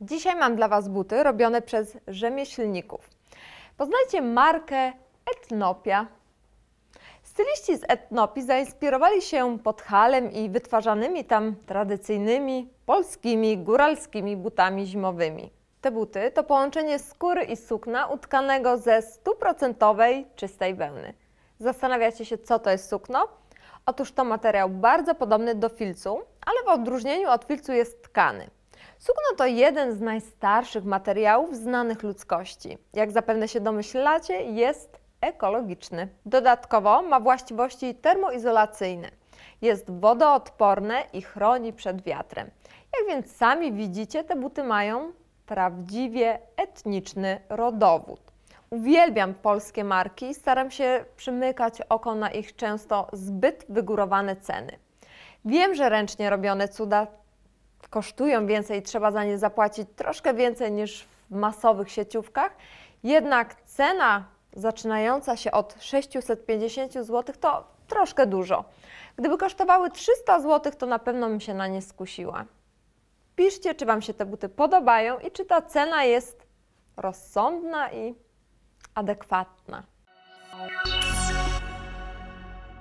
Dzisiaj mam dla Was buty robione przez rzemieślników. Poznajcie markę Etnopia. Styliści z Etnopii zainspirowali się Podhalem i wytwarzanymi tam tradycyjnymi polskimi góralskimi butami zimowymi. Te buty to połączenie skóry i sukna utkanego ze stuprocentowej czystej wełny. Zastanawiacie się, co to jest sukno? Otóż to materiał bardzo podobny do filcu, ale w odróżnieniu od filcu jest tkany. Sukno to jeden z najstarszych materiałów znanych ludzkości. Jak zapewne się domyślacie, jest ekologiczny. Dodatkowo ma właściwości termoizolacyjne. Jest wodoodporne i chroni przed wiatrem. Jak więc sami widzicie, te buty mają prawdziwie etniczny rodowód. Uwielbiam polskie marki i staram się przymykać oko na ich często zbyt wygórowane ceny. Wiem, że ręcznie robione cuda kosztują więcej trzeba za nie zapłacić troszkę więcej niż w masowych sieciówkach, jednak cena zaczynająca się od 650 zł to troszkę dużo. Gdyby kosztowały 300 zł, to na pewno bym się na nie skusiła. Piszcie, czy Wam się te buty podobają i czy ta cena jest rozsądna i adekwatna.